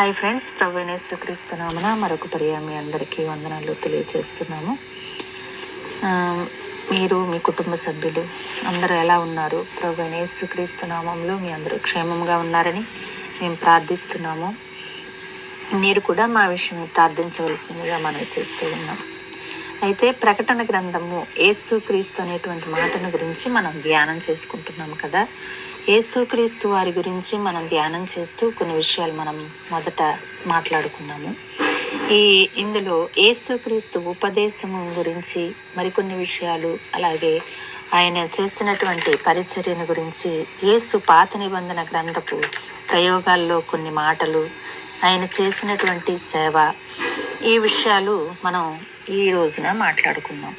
Hi friends ప్రభు క్రీస్తునామన మరొక పర్యాయం మీ అందరికీ వందనాలు తెలియజేస్తున్నాము. మీరు మీ కుటుంబ సభ్యులు అందరూ ఎలా ఉన్నారు? ప్రభు క్రీస్తునామంలో మీ అందరూ క్షేమంగా ఉన్నారని మేము ప్రార్థిస్తున్నాము. మీరు కూడా మా విషయం ప్రార్థించవలసిందిగా మనం చేస్తూ ఉన్నాం. అయితే ప్రకటన గ్రంథము యేసుక్రీస్తు అనేటువంటి మాటను గురించి మనం ధ్యానం చేసుకుంటున్నాం కదా. యేసుక్రీస్తు వారి గురించి మనం ధ్యానం చేస్తూ కొన్ని విషయాలు మనం మొదట మాట్లాడుకున్నాము. ఈ ఇందులో యేసుక్రీస్తు ఉపదేశము గురించి మరికొన్ని విషయాలు అలాగే ఆయన చేసినటువంటి పరిచర్యను గురించి యేసు పాత నిబంధన గ్రంథపు ప్రయోగాల్లో కొన్ని మాటలు ఆయన చేసినటువంటి సేవ ఈ విషయాలు మనం ఈ రోజున మాట్లాడుకుందాం.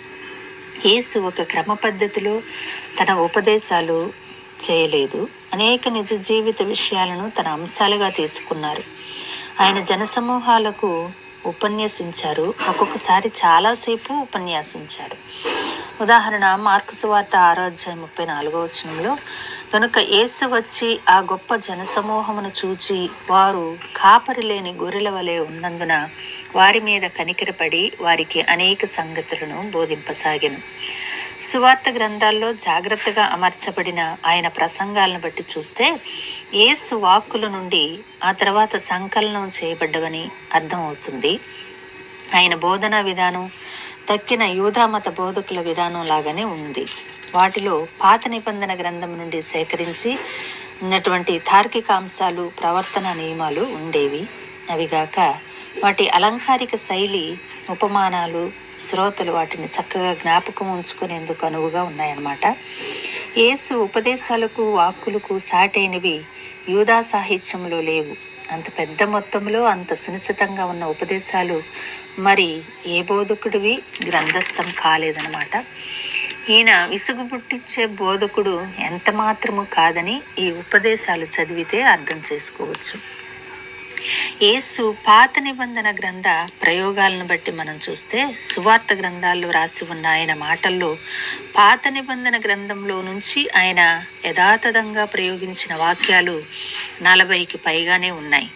యేసు ఒక క్రమ పద్ధతిలో తన ఉపదేశాలు చేయలేదు. అనేక నిజ జీవిత విషయాలను తన అంశాలుగా తీసుకున్నారు. ఆయన జనసమూహాలకు ఉపన్యసించారు. ఒక్కొక్కసారి చాలాసేపు ఉపన్యాసించారు. ఉదాహరణ మార్క్స్ వార్త ఆరో ముప్పై నాలుగో వచనంలో కనుక ఏసు వచ్చి ఆ గొప్ప జనసమూహమును చూచి వారు కాపరి లేని గొర్రెల వలె ఉన్నందున వారి మీద కనికరపడి వారికి అనేక సంగతులను బోధింపసాగాను. సువార్త గ్రంథాల్లో జాగ్రత్తగా అమర్చబడిన ఆయన ప్రసంగాలను బట్టి చూస్తే ఏసు వాక్కుల నుండి ఆ తర్వాత సంకలనం చేయబడ్డవని అర్థమవుతుంది. ఆయన బోధనా విధానం తక్కిన యూధామత బోధకుల విధానం లాగానే ఉంది. వాటిలో పాత నిబంధన గ్రంథం నుండి సేకరించి ఉన్నటువంటి తార్కిక అంశాలు ప్రవర్తన నియమాలు ఉండేవి. అవిగాక వాటి అలంకారిక శైలి ఉపమానాలు శ్రోతలు వాటిని చక్కగా జ్ఞాపకం ఉంచుకునేందుకు అనువుగా ఉన్నాయన్నమాట. యేసు ఉపదేశాలకు వాక్కులకు సాటైనవి యూదా సాహిత్యంలో లేవు. అంత పెద్ద మొత్తంలో అంత సునిశ్చితంగా ఉన్న ఉపదేశాలు మరి ఏ బోధకుడివి? గ్రంథస్థం కాలేదనమాట ఈయన విసుగు పుట్టించే బోధకుడు ఎంత మాత్రము కాదని ఈ ఉపదేశాలు చదివితే అర్థం చేసుకోవచ్చు. యేసు పాత నిబంధన గ్రంథ ప్రయోగాలను బట్టి మనం చూస్తే సువార్త గ్రంథాల్లో రాసి ఉన్న ఆయన మాటల్లో పాత నిబంధన గ్రంథంలో నుంచి ఆయన యథాతథంగా ప్రయోగించిన వాక్యాలు నలభైకి పైగానే ఉన్నాయి.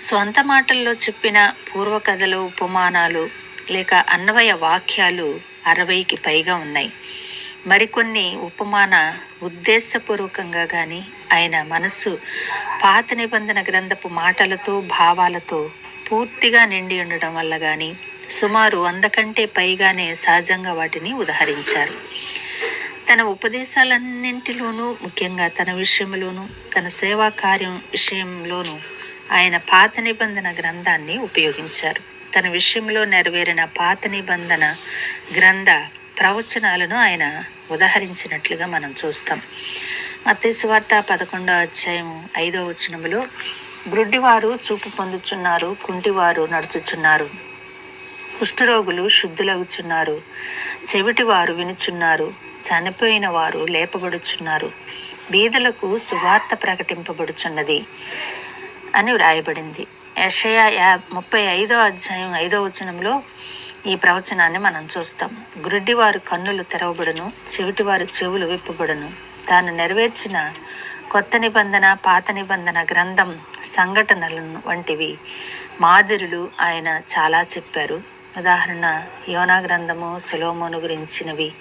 స్వంత మాటల్లో చెప్పిన పూర్వకథలు ఉపమానాలు లేక అన్వయ వాక్యాలు అరవైకి పైగా ఉన్నాయి. మరికొన్ని ఉపమాన ఉద్దేశపూర్వకంగా కానీ ఆయన మనస్సు పాత నిబంధన గ్రంథపు మాటలతో భావాలతో పూర్తిగా నిండి ఉండడం వల్ల కానీ సుమారు వంద కంటే పైగానే సహజంగా వాటిని ఉదహరించారు. తన ఉపదేశాలన్నింటిలోనూ ముఖ్యంగా తన విషయంలోనూ తన సేవా కార్యం విషయంలోనూ ఆయన పాత నిబంధన గ్రంథాన్ని ఉపయోగించారు. తన విషయంలో నెరవేరిన పాత నిబంధన గ్రంథ ప్రవచనాలను ఆయన ఉదహరించినట్లుగా మనం చూస్తాం. మత్తయి వార్త పదకొండో అధ్యాయం ఐదో వచనములో గ్రుడ్డివారు చూపు పొందుచున్నారు కుంటివారు నడుచుచున్నారు. కుష్ఠరోగులు శుద్ధులవుచున్నారు. చెవిటివారు వినుచున్నారు. చనిపోయిన వారు లేపబడుచున్నారు. బీదలకు సువార్త ప్రకటింపబడుచున్నది అని వ్రాయబడింది. యషయా యా ముప్పై ఐదో అధ్యాయం ఐదో వచనంలో ఈ ప్రవచనాన్ని మనం చూస్తాం. గుడ్డివారు కన్నులు తెరవబడును చెవిటివారు చెవులు విప్పబడును. తాను నెరవేర్చిన కొత్త నిబంధన పాత నిబంధన గ్రంథం సంఘటనలను వంటివి. మాదిరులు ఆయన చాలా చెప్పారు. ఉదాహరణ యోనా గ్రంథము సులోమోను గురించినవి.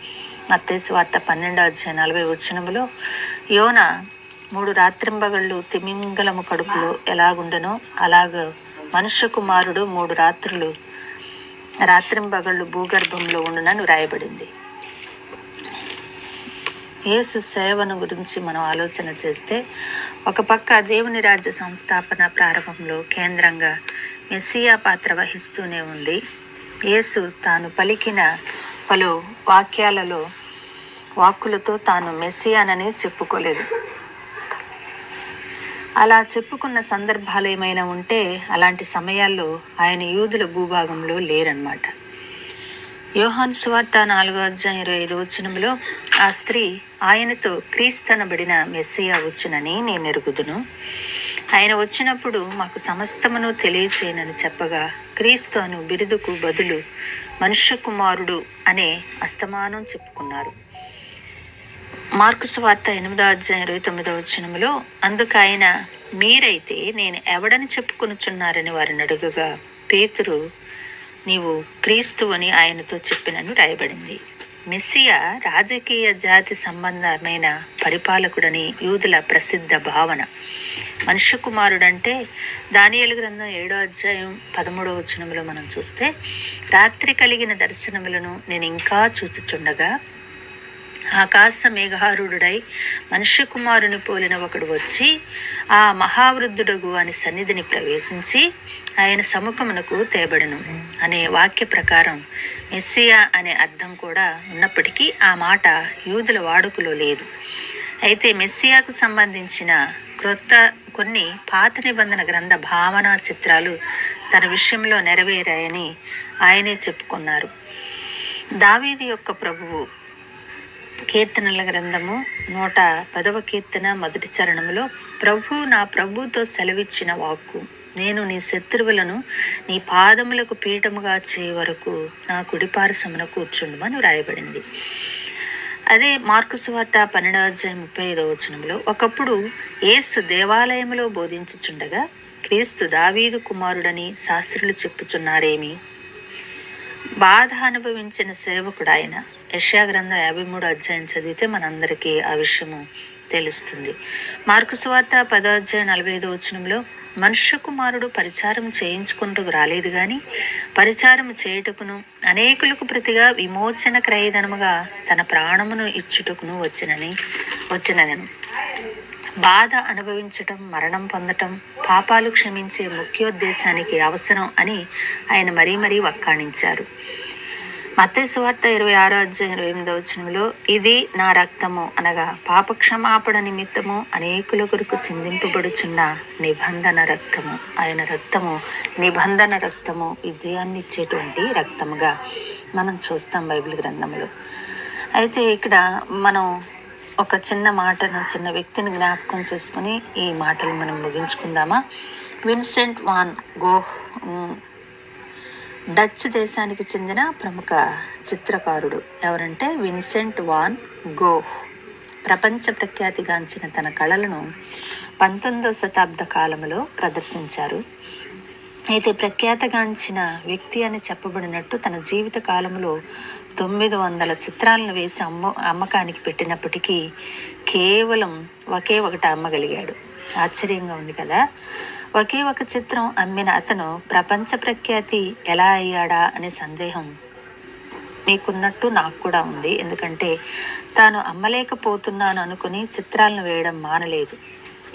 మత్తేసు వార్త పన్నెండో అధ్యాయ నలభై వచ్చినములో యోన మూడు రాత్రింబగళ్ళు తిమింగలము కడుపులో ఎలాగుండనో అలాగ మనుష్య కుమారుడు మూడు రాత్రులు రాత్రింబగళ్ళు భూగర్భంలో ఉండునని వ్రాయబడింది. యేసు సేవను గురించి మనం ఆలోచన చేస్తే ఒక పక్క దేవుని రాజ్య సంస్థాపన ప్రారంభంలో కేంద్రంగా మెస్సియా పాత్ర వహిస్తూనే ఉంది. యేసు తాను పలికిన పలు వాక్యాలలో వాక్కులతో తాను మెస్సియానని చెప్పుకోలేదు. అలా చెప్పుకున్న సందర్భాలు ఏమైనా ఉంటే అలాంటి సమయాల్లో ఆయన యూదుల భూభాగంలో లేరన్నమాట. యోహాన్ సువార్త నాలుగో అధ్యాయం ఇరవై ఐదు వచనంలో ఆ స్త్రీ ఆయనతో క్రీస్తనబడిన మెస్సియా వచ్చునని నేను ఎరుగుదును. ఆయన వచ్చినప్పుడు మాకు సమస్తమును తెలియచేయనని చెప్పగా క్రీస్తు అను బిరుదుకు బదులు మనుష్య కుమారుడు అనే అస్తమానం చెప్పుకున్నారు. మార్కు సువార్త ఎనిమిదో అధ్యాయం ఇరవై తొమ్మిదో వచనములో అందుకు ఆయన మీరైతే నేను ఎవడని చెప్పుకొనుచున్నారని వారిని అడుగుగా పేతురు నీవు క్రీస్తు అని ఆయనతో చెప్పినను రాయబడింది. మెస్సియా రాజకీయ జాతి సంబంధమైన పరిపాలకుడని యూదుల ప్రసిద్ధ భావన. మనుష్య కుమారుడంటే దానియలు గ్రంథం ఏడో అధ్యాయం పదమూడవ వచనంలో మనం చూస్తే రాత్రి కలిగిన దర్శనములను నేను ఇంకా చూచుచుండగా ఆకాశ మేఘారుడై మనుష్య కుమారుని పోలిన ఒకడు వచ్చి ఆ మహావృద్ధుడగు అని సన్నిధిని ప్రవేశించి ఆయన సముఖమునకు తేబడను అనే వాక్య ప్రకారం మెస్సియా అనే అర్థం కూడా ఉన్నప్పటికీ ఆ మాట యూదుల వాడుకలో లేదు. అయితే మెస్సియాకు సంబంధించిన క్రొత్త కొన్ని పాత నిబంధన గ్రంథ భావనా చిత్రాలు తన విషయంలో నెరవేరాయని ఆయనే చెప్పుకున్నారు. దావీది యొక్క ప్రభువు కీర్తనల గ్రంథము నూట పదవ కీర్తన మొదటి చరణములో ప్రభు నా ప్రభుతో సెలవిచ్చిన వాక్కు. నేను నీ శత్రువులను నీ పాదములకు పీఠముగా చే వరకు నా కుడిపారసమున కూర్చుండమని వ్రాయబడింది. అదే మార్కు సువార్త పన్నెండవ అధ్యాయం ముప్పై ఐదవ వచనంలో ఒకప్పుడు ఏసు దేవాలయంలో బోధించుచుండగా క్రీస్తు దావీదు కుమారుడని శాస్త్రులు చెప్పుచున్నారేమి? బాధ అనుభవించిన సేవకుడు ఆయన. యష్యా యాభై మూడు అధ్యాయం చదివితే మనందరికీ ఆ విషయము తెలుస్తుంది. మార్కు సువార్త పదో అధ్యాయం నలభై ఐదో వచనంలో మనుష్య కుమారుడు పరిచారం చేయించుకుంటూ రాలేదు కానీ పరిచారం చేయుటకును అనేకులకు ప్రతిగా విమోచన క్రయధనముగా తన ప్రాణమును ఇచ్చుటకును వచ్చినని వచ్చినను బాధ అనుభవించటం మరణం పొందటం పాపాలు క్షమించే ముఖ్యోద్దేశానికి అవసరం అని ఆయన మరీ మరీ వక్కాణించారు. మత్స్యవార్త ఇరవై ఆరో అధ్యాయం ఇరవై ఎనిమిదవ వచనంలో ఇది నా రక్తము అనగా పాపక్షమాపణ నిమిత్తము అనేకుల కొరకు చిందింపబడుచున్న నిబంధన రక్తము. ఆయన రక్తము నిబంధన రక్తము విజయాన్ని ఇచ్చేటువంటి రక్తముగా మనం చూస్తాం బైబిల్ గ్రంథంలో. అయితే ఇక్కడ మనం ఒక చిన్న మాటను చిన్న వ్యక్తిని జ్ఞాపకం చేసుకుని ఈ మాటలు మనం ముగించుకుందామా? విన్సెంట్ వాన్ గోహ్ డచ్ దేశానికి చెందిన ప్రముఖ చిత్రకారుడు ఎవరంటే విన్సెంట్ వాన్ గోహ్ ప్రపంచ ప్రఖ్యాతిగాంచిన తన కళలను పంతొమ్మిదవ శతాబ్ద కాలంలో ప్రదర్శించారు. అయితే ప్రఖ్యాతగాంచిన వ్యక్తి అని చెప్పబడినట్టు తన జీవిత కాలంలో తొమ్మిది వందల చిత్రాలను వేసి అమ్మ అమ్మకానికి పెట్టినప్పటికీ కేవలం ఒకే ఒకటి అమ్మగలిగాడు. ఆశ్చర్యంగా ఉంది కదా? ఒకే ఒక చిత్రం అమ్మిన అతను ప్రపంచ ప్రఖ్యాతి ఎలా అయ్యాడా అనే సందేహం మీకున్నట్టు నాకు కూడా ఉంది. ఎందుకంటే తాను అమ్మలేకపోతున్నాను అనుకుని చిత్రాలను వేయడం మానలేదు.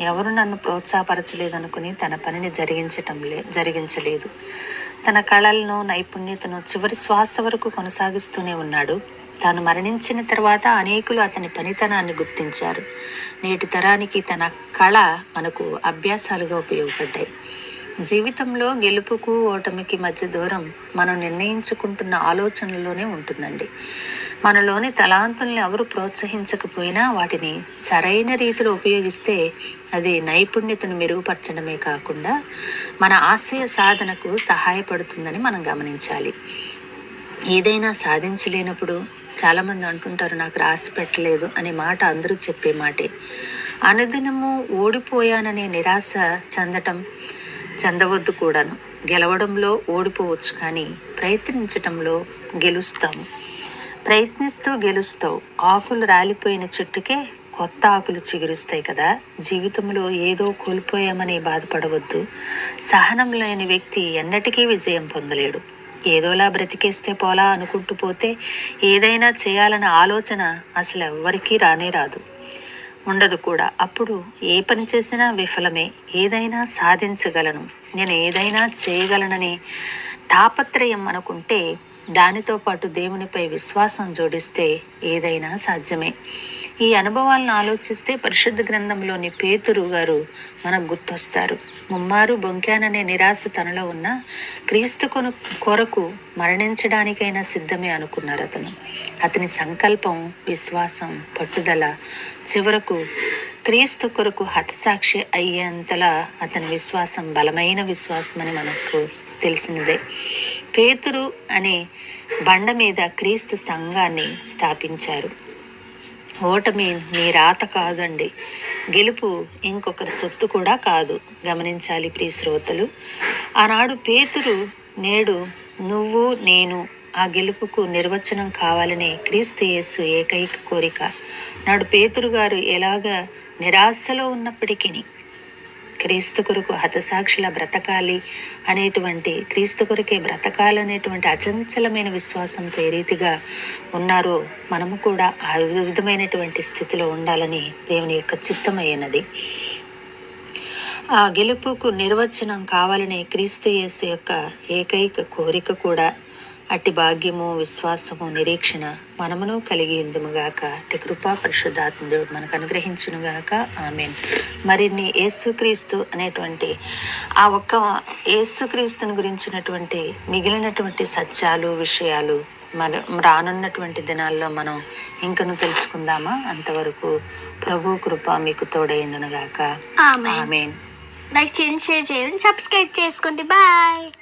ఎవరు నన్ను ప్రోత్సాహపరచలేదనుకుని తన పనిని జరిగించటం లే జరిగించలేదు. తన కళలను నైపుణ్యతను చివరి శ్వాస వరకు కొనసాగిస్తూనే ఉన్నాడు. తాను మరణించిన తర్వాత అనేకులు అతని పనితనాన్ని గుర్తించారు. నేటి తరానికి తన కళ మనకు అభ్యాసాలుగా ఉపయోగపడ్డాయి. జీవితంలో గెలుపుకు ఓటమికి మధ్య దూరం మనం నిర్ణయించుకుంటున్న ఆలోచనలోనే ఉంటుందండి. మనలోని తలాంతుల్ని ఎవరు ప్రోత్సహించకపోయినా వాటిని సరైన రీతిలో ఉపయోగిస్తే అది నైపుణ్యతను మెరుగుపరచడమే కాకుండా మన ఆశయ సాధనకు సహాయపడుతుందని మనం గమనించాలి. ఏదైనా సాధించలేనప్పుడు చాలామంది అంటుంటారు నాకు రాసి పెట్టలేదు అనే మాట అందరూ చెప్పే మాటే. అనుదినము ఓడిపోయాననే నిరాశ చెందటం చెందవద్దు కూడాను. గెలవడంలో ఓడిపోవచ్చు కానీ ప్రయత్నించటంలో గెలుస్తాము. ప్రయత్నిస్తూ గెలుస్తావు ఆకులు రాలిపోయిన చెట్టుకే కొత్త ఆకులు చిగురుస్తాయి కదా. జీవితంలో ఏదో కోల్పోయామని బాధపడవద్దు. సహనం లేని వ్యక్తి ఎన్నటికీ విజయం పొందలేడు. ఏదోలా బ్రతికేస్తే పోలా అనుకుంటూ పోతే ఏదైనా చేయాలన్న ఆలోచన అసలు ఎవ్వరికీ రానే రాదు. ఉండదు కూడా. అప్పుడు ఏ పని చేసినా విఫలమే. ఏదైనా సాధించగలను. నేను ఏదైనా చేయగలనని తాపత్రయం అనుకుంటే దానితో పాటు దేవునిపై విశ్వాసం జోడిస్తే ఏదైనా సాధ్యమే. ఈ అనుభవాలను ఆలోచిస్తే పరిశుద్ధ గ్రంథంలోని పేతురు గారు మనకు గుర్తొస్తారు. ముమ్మారు బొంకాననే నిరాశ తనలో ఉన్న క్రీస్తు కొను కొరకు మరణించడానికైనా సిద్ధమే అనుకున్నారు అతను. అతని సంకల్పం విశ్వాసం పట్టుదల చివరకు క్రీస్తు కొరకు హతసాక్షి అయ్యేంతలా అతని విశ్వాసం బలమైన విశ్వాసం అని మనకు తెలిసినదే. పేతురు అనే బండ మీద క్రీస్తు సంఘాన్ని స్థాపించారు. ఓటమి నీ రాత కాదండి. గెలుపు ఇంకొకరి సొత్తు కూడా కాదు గమనించాలి ప్రియ శ్రోతలు. ఆనాడు పేతురు నేడు నువ్వు నేను ఆ గెలుపుకు నిర్వచనం కావాలనే క్రీస్తు యేసు ఏకైక కోరిక. నాడు పేతురు గారు ఎలాగ నిరాశలో ఉన్నప్పటికీ క్రీస్తు కొరకు హతసాక్షుల బ్రతకాలి అనేటువంటి క్రీస్తు కొరకే బ్రతకాలనేటువంటి అచంచలమైన విశ్వాసంతో ఏ రీతిగా ఉన్నారో. మనము కూడా ఆ విధమైనటువంటి స్థితిలో ఉండాలని దేవుని యొక్క చిత్తమైనది. ఆ గెలుపుకు నిర్వచనం కావాలనే క్రీస్తు యేసు యొక్క ఏకైక కోరిక కూడా అట్టి భాగ్యము విశ్వాసము నిరీక్షణ మనమును కలిగి ఉందుముగాక. అట్టి కృపా పరిశుద్ధాత్మ దేవుడు మనకు అనుగ్రహించునుగాక. ఆమెన్. మరిన్ని యేసుక్రీస్తు అనేటువంటి ఆ ఒక్క యేసుక్రీస్తుని గురించినటువంటి మిగిలినటువంటి సత్యాలు విషయాలు మన రానున్నటువంటి దినాల్లో మనం ఇంకను తెలుసుకుందామా? అంతవరకు ప్రభు కృప మీకు తోడైండునుగాక ఆమె ఆమెన్. లైక్ చేయండి షేర్ చేయండి సబ్స్క్రైబ్ చేసుకోండి. బాయ్.